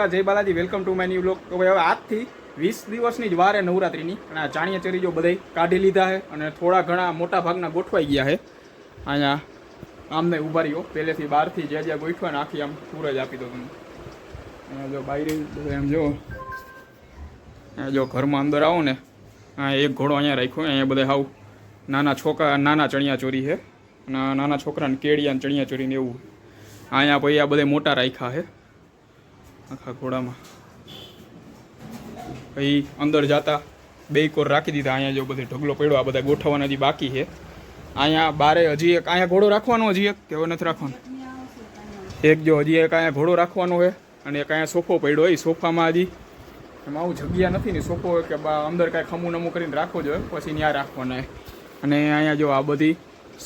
નમસ્કાર, જય Balaji. Welcome to my new blog તો ભાઈ, હવે આજથી વીસ દિવસની જ વાર નવરાત્રિની. અને આ ચાણિયા ચરી જો બધાય કાઢી લીધા છે અને થોડા ઘણા મોટા ભાગના ગોઠવાઈ ગયા છે અહીંયા આમને ઊભા રહ્યો. પહેલેથી બહારથી જ્યાં જ્યાં ગોઠવા ને આખી આમ સૂરજ આપી દો તમને જો બધા એમ જો. જો ઘરમાં અંદર આવો ને. હા એક ઘોડો અહીંયા રાખ્યો અહીંયા બધા હાવ નાના છોકરા, નાના ચણિયા ચોરી છે નાના છોકરાને કેડિયા ચણિયા ચોરીને એવું. અહીંયા પછી આ બધા મોટા રાખ્યા છે આખા ઘોડામાં. પછી અંદર જતા બે કોર રાખી દીધા. અહીંયા જો બધે ઢગલો પડ્યો, આ બધા ગોઠવવાના હજી બાકી છે. અહીંયા બારે હજી એક, અહીંયા ઘોડો રાખવાનો હજી એક, કે હવે નથી રાખવાનો? એક જો હજી એક અહીંયા ઘોડો રાખવાનો છે અને એક અહીંયા સોફો પડ્યો હોય. સોફામાં હજી એમાં આવું જગ્યા નથી ને સોફો કે અંદર કાંઈ ખમું નમું કરીને રાખવો જોઈએ. પછી ત્યાં રાખવાના. અને અહીંયા જો આ બધી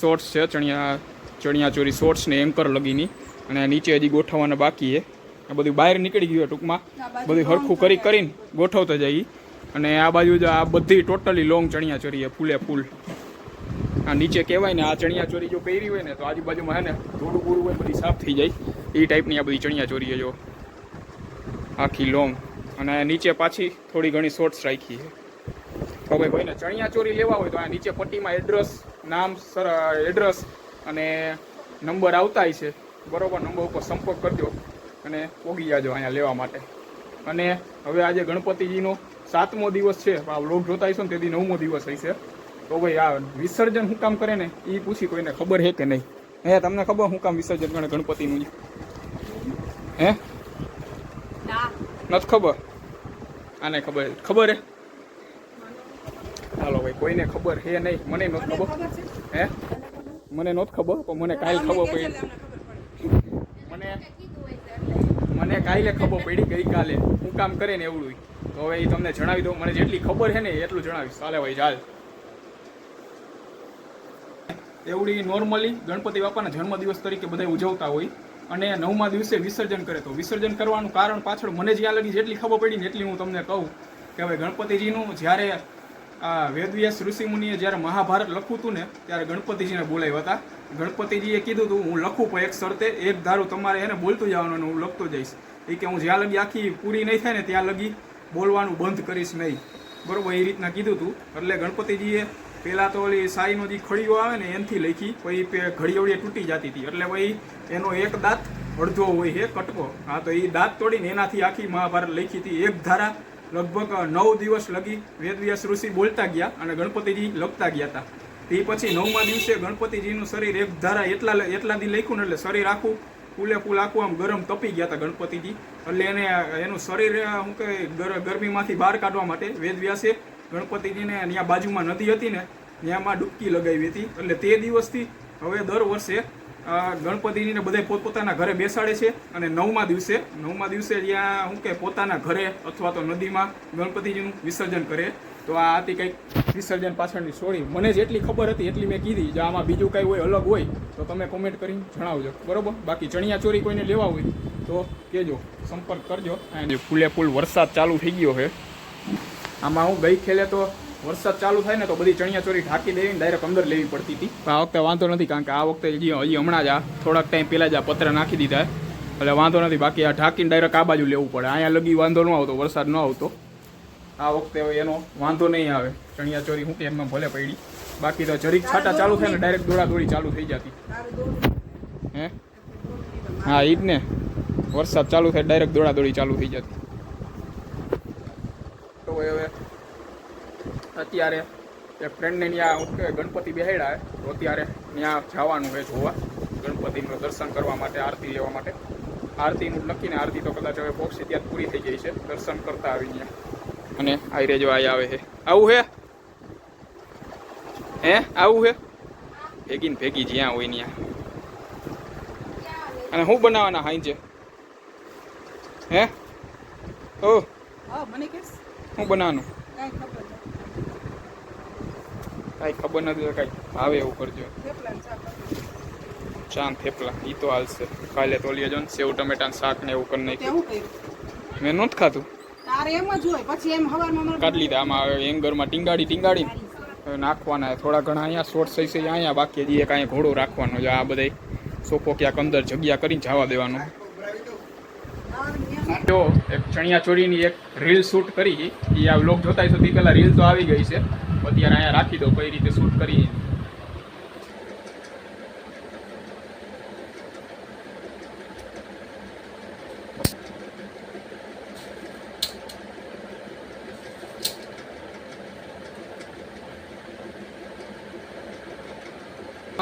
શોર્ટ્સ છે, ચણિયા ચણિયા ચોરી શોર્ટ્સ ને એન્કર લગીની. અને નીચે હજી ગોઠવવાના બાકી છે. બધું બહાર નીકળી ગયું ટૂંકમાં. બધું હરખું કરી કરીને ગોઠવતા જઈએ. અને આ બાજુ જો આ બધી ટોટલી લોંગ ચણિયા ચોરી છે ફૂલે ફૂલ. આ નીચે કહેવાય ને આ ચણિયા ચોરી જો પહેરી હોય ને તો આજુબાજુમાં હે ને થોડું પૂરું હોય બધી સાફ થઈ જાય. એ ટાઈપની આ બધી ચણિયા ચોરી છે જો. આખી લોંગ અને નીચે પાછી થોડી ઘણી શોર્ટ્સ રાખી છે. તો ભાઈ કોઈને ચણિયા ચોરી લેવા હોય તો આ નીચે પટ્ટીમાં એડ્રેસ નામ સર એડ્રેસ અને નંબર આવતા છે બરોબર નંબર ઉપર સંપર્ક કરજો. અને પોગી જાજો અહીંયા લેવા માટે. અને હવે આજે ગણપતિજીનો સાતમો દિવસ છે. આ વ્લોગ જોતા હશો ને તેથી નવમો દિવસ હશે. તો ભાઈ આ વિસર્જન શું કામ કરે ને એ પૂછી કોઈને ખબર છે કે નહીં? હે તમને ખબર શું કામ વિસર્જન કરે ગણપતિનું હે? નથી ખબર? આને ખબર ખબર હે? હાલો ભાઈ કોઈને ખબર હે નહીં? મને નથી ખબર. ખબર હે? મને નથી ખબર પણ મને કાંઈ ખબર પડી મને મને કાલે ખબર પડી, ગઈકાલે. હું કામ કરે ને એવડું. તો હવે એ તમને જણાવી દઉં. મને જેટલી ખબર છે ને એટલું જણાવીશ. ચાલે ભાઈ, ચાલ. એવડી નોર્મલી ગણપતિ બાપાના જન્મદિવસ તરીકે બધા ઉજવતા હોય અને નવમા દિવસે વિસર્જન કરે. તો વિસર્જન કરવાનું કારણ પાછળ મને જ્યાં લગી જેટલી ખબર પડી ને એટલી હું તમને કહું કે હવે ગણપતિજીનું જ્યારે આ વેદવ્યાસ ઋષિમુનિએ જ્યારે મહાભારત લખવું હતું ને, ત્યારે ગણપતિજીને બોલાવ્યા હતા. ગણપતિજીએ કીધું હતું હું લખું પણ એક શરતે, એક ધારું તમારે એને બોલતું જવાનું હું લખતો જઈશ. એ કે હું જ્યાં લગી આખી પૂરી નહીં થાય ને ત્યાં લગી બોલવાનું બંધ કરીશ નહીં. બરાબર એ રીતના કીધું હતું એટલે ગણપતિજીએ પહેલાં તો ઓલી સાઈનો જે ખડીઓ આવે ને એનથી લખી, પછી ઘડીઓળી તૂટી જતી હતી. એટલે પછી એનો એક દાંત અડધો હોય છે, કટકો. હા, તો એ દાંત તોડીને એનાથી આખી મહાભારત લખી હતી. એક ધારા લગભગ નવ દિવસ લગી વેદવ્યાસ ઋષિ બોલતા ગયા અને ગણપતિજી લખતા ગયા હતા. તે પછી નવમા દિવસે ગણપતિજીનું શરીર એક ધારા એટલા એટલા દી લખ્યું ને એટલે શરીર આખું ફૂલે ફૂલ આખું આમ ગરમ તપી ગયા હતા ગણપતિજી. એટલે એને, એનું શરીર શું કે ગર- ગરમીમાંથી બહાર કાઢવા માટે વેદવ્યાસે ગણપતિજીને ત્યાં બાજુમાં નદી હતી ને ત્યાંમાં ડૂબકી લગાવી હતી. એટલે તે દિવસથી હવે દર વર્ષે ગણપતિજીને બધા પોતપોતાના ઘરે બેસાડે છે અને નવમા દિવસે નવમા દિવસે જ્યાં શું કે પોતાના ઘરે અથવા તો નદીમાં ગણપતિજીનું વિસર્જન કરે. તો આ હતી કંઈક વિસર્જન પાછળની સ્ટોરી મને જેટલી ખબર હતી એટલી મેં કીધી. જો આમાં બીજું કંઈ હોય, અલગ હોય, તો તમે કોમેન્ટ કરીને જણાવજો. બરોબર? બાકી ચણિયા ચોરી કોઈને લેવા હોય, તો કહેજો. સંપર્ક કરજો. અને ફૂલે ફૂલ વરસાદ ચાલુ થઈ ગયો છે, આમાં હું ગઈ ખેલે તો વરસાદ ચાલુ થાય ને તો બધી ચણિયા ચોરી ઢાંકી દેવી ડાયરેક્ટ અંદર લેવી પડતી હતી. આ વખતે વાંધો નથી, કારણ કે આ વખતે હજી હજી હમણાં જ આ થોડાક ટાઈમ પહેલાં જ આ પત્ર નાખી દીધા. એટલે વાંધો નથી, બાકી આ ઢાંકીને ડાયરેક્ટ આ બાજુ લેવું પડે. અહીંયા લગી વાંધો ન આવતો, વરસાદ ન આવતો. આ વખતે હવે એનો વાંધો નહીં આવે. ચણિયા ચોરી હું કે એમમાં ભલે પડી. બાકી તો જરીક છાટા ચાલુ થાય ને ડાયરેક્ટ દોડા દોડી ચાલુ થઈ જતી. હે? હા, ઈ જ ને. વરસાદ ચાલુ થાય ડાયરેક્ટ દોડા દોડી ચાલુ થઈ જતી. તો હવે અત્યારે એક ફ્રેન્ડને ત્યાં ગણપતિ બેહાડ્યા તો અત્યારે ત્યાં જવાનું છે જોવા. ગણપતિનું દર્શન કરવા માટે, આરતી લેવા માટે. આરતીનું લખીને આરતી તો કદાચ હવે પહોંચશે ત્યાં પૂરી થઈ ગઈ છે. દર્શન કરતા આવી ત્યાં. અને આઈ રેજો આઈ આવે છે આવું હે? હે? આવું હે? ભેગી ને ભેગી જ્યાં હોય ત્યાં અને શું બનાવવાના હાંજે હે? ઓ. હા મને શું બનાવવાનું કાંઈ ખબર નથી કાંઈ નથી તો ભાવે એવું કરજો. ચાંદ થેપલા એ તો હાલશે. કાલે તોલીએ જો ને સેવ ટમેટા શાક ને એવું કરી નાખ્યું. તે મેં નહોતું ખાતું તારે એમ જ હોય, પછી એમ કાઢી લીધા. આમાં એંગરમાં ટીંગાડી ટીંગાડી નાખવાના. થોડા ઘણા અહીંયા શોર્ટ થઈ છે અહીંયા બાકી હજી અહીંયા ઘોડો રાખવાનો છે. આ બધા સોફો ક્યાંક અંદર જગ્યા કરીને જવા દેવાનો. જો, એક ચણિયા ચોરીની એક રીલ શૂટ કરી. એ આ વ્લોગ જોતા સુધી તે પહેલાં રીલ તો આવી ગઈ છે. અત્યારે અહીંયા રાખી દો, કઈ રીતે શૂટ કરી.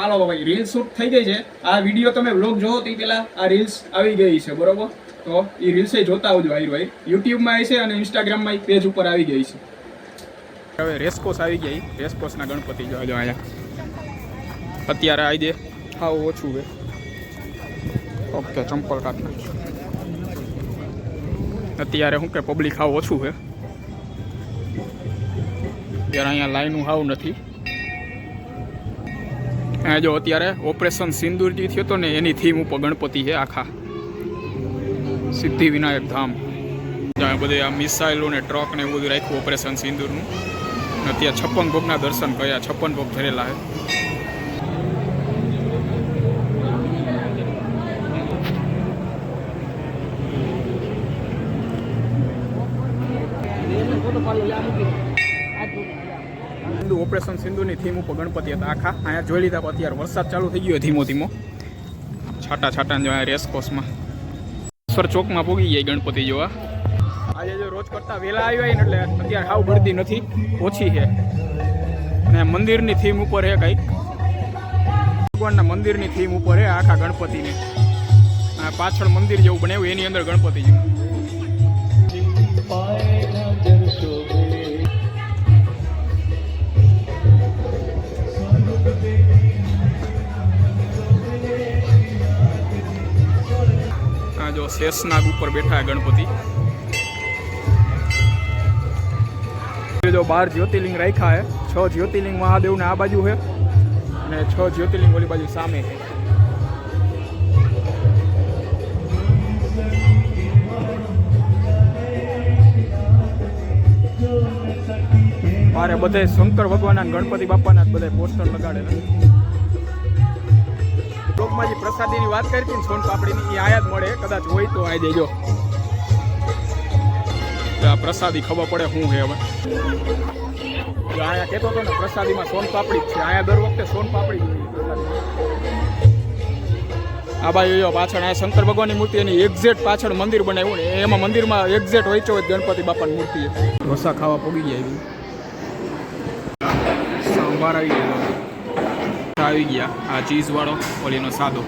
હાલો ભાઈ રીલ શૂટ થઈ ગઈ છે. આ વીડિયો તમે વ્લોગ જોવો, તે પહેલાં આ રીલ્સ આવી ગઈ છે, બરોબર? તો એ રીલ્સે જોતા આવજો આઈ ભાઈ. યુટ્યુબમાં આવી છે અને ઇન્સ્ટાગ્રામમાં પેજ ઉપર આવી ગઈ છે. હવે રેસકોસ આવી ગઈ રેસકોસના ગણપતિ જોવા જો અહીંયા અત્યારે આવી દે. હા, ઓછું છે. ઓકે, ચંપલ કાપી અત્યારે શું કે પબ્લિક હાવ ઓછું છે. અત્યારે અહીંયા લાઈનું હાવ નથી. જો અત્યારે ઓપરેશન સિંદૂર જે થયો હતો ને એની થીમ ઉપર ગણપતિ છે આખા. સિદ્ધિ વિનાયક ધામ. બધે આ મિસાઇલો ને ટ્રક ને એવું બધું રાખ્યું ઓપરેશન સિંદૂરનું. અત્યારે છપ્પન ભોગના દર્શન કર્યા, છપ્પન ભોગ ધરેલા છે. સિંધુ ઓપરેશન સિંધુની થીમ ઉપર ગણપતિ હતા આખા. અહીંયા જોઈ લીધા અત્યારે વરસાદ ચાલુ થઈ ગયો ધીમો ધીમો. છાટા છાટા જો અહીંયા રેસકોર્સમાં સર ચોકમાં પૂગી જાય ગણપતિ જોવા. આજે જો રોજ કરતા વહેલા આવ્યા હોય ને એટલે અત્યારે હાવ ગળદી નથી. ઓછી છે. અને મંદિરની થીમ ઉપર છે કંઈક. ભગવાનના મંદિરની થીમ ઉપર છે આખા ગણપતિની. પાછળ મંદિર જેવું બનાવ્યું એની અંદર ગણપતિ શેષનાગ ઉપર બેઠા ગણપતિ. જો બાર જ્યોતિર્લિંગ રાખ્યા છે છ જ્યોતિર્લિંગ મહાદેવને આ બાજુ છે અને છ જ્યોતિર્લિંગ ઓલી બાજુ સામે છે મારે બધે શંકર ભગવાનના ગણપતિ બાપાના બધા પોસ્ટર લગાડેલા. લોકમાં જે પ્રસાદીની વાત કરી હતી ને સોન પાપડીની એ આયાત મળે, કદાચ હોય તો આવી દેજો. આ પ્રસાદી ખબર પડે શું છે હવે. આયા કહેતો હતો ને, પ્રસાદીમાં સોન પાપડી છે. આયા દર વખતે સોન પાપડી આ બાજુ જો પાછળ આ શંકર ભગવાનની મૂર્તિ એની એક્ઝેક્ટ પાછળ મંદિર બનાવ્યું ને, એમાં મંદિરમાં એક્ઝેક્ટ હોય છે ગણપતિ બાપાની મૂર્તિ ઢોસા ખાવા પગી જાય સાંભાર આવી ગયો. આવી ગયા. આ ચીઝવાળો ઓલીનો સાદો.